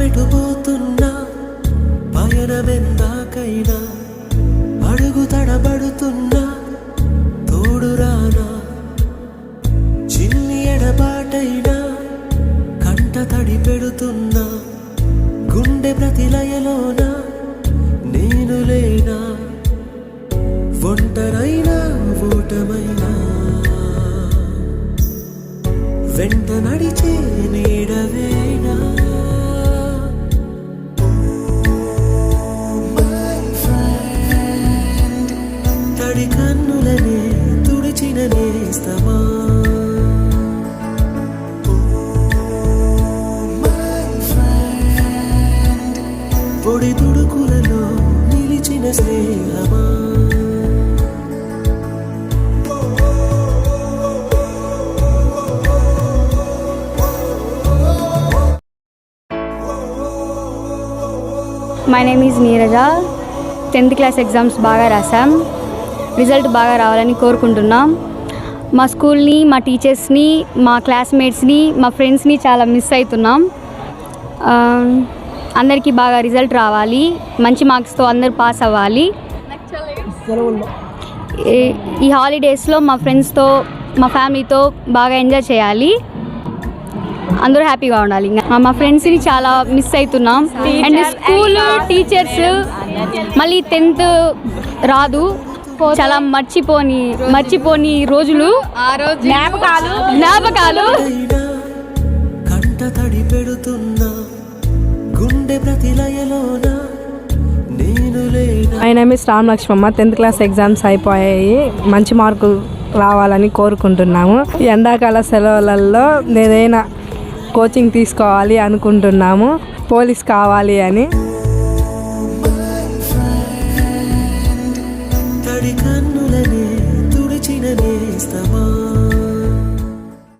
విడుబో కంట తడి పెడుతున్నా. గుండె ప్రతిలయలోన నేను లేనా? ఒంటరైనా? ఓటమైనా? వెంట నడిచే నీడవేనా? తడి పొడి నిలిచిన స్నేహమా? My name is Neeraja tenth class exams బాగా రాసాం రిజల్ట్ బాగా రావాలని కోరుకుంటున్నాం. మా స్కూల్ని మా టీచర్స్ని మా క్లాస్మేట్స్ని మా ఫ్రెండ్స్ని చాలా మిస్ అవుతున్నాం. Um, అందరికీ బాగా రిజల్ట్ రావాలి. మంచి మార్క్స్తో అందరు పాస్ అవ్వాలి. ఈ- హాలిడేస్లో మా ఫ్రెండ్స్తో మా ఫ్యామిలీతో బాగా ఎంజాయ్ చేయాలి. అందరూ హ్యాపీగా ఉండాలి. ఇంకా మా ఫ్రెండ్స్ని చాలా మిస్ అవుతున్నాం. అండ్ స్కూల్ టీచర్స్ మళ్ళీ టెన్త్ రాదు. చాలా మర్చిపోని మర్చిపోని రోజులు. జ్ఞాపకాలు. జ్ఞాపకాలు. ఆయన miss Ram Lakshmamma tenth class exams అయిపోయాయి. మంచి మార్కులు రావాలని కోరుకుంటున్నాము. ఎండాకాల సెలవులలో ఏదైనా కోచింగ్ తీసుకోవాలి అనుకుంటున్నాము. పోలీస్ కావాలి అని. తుడిచిన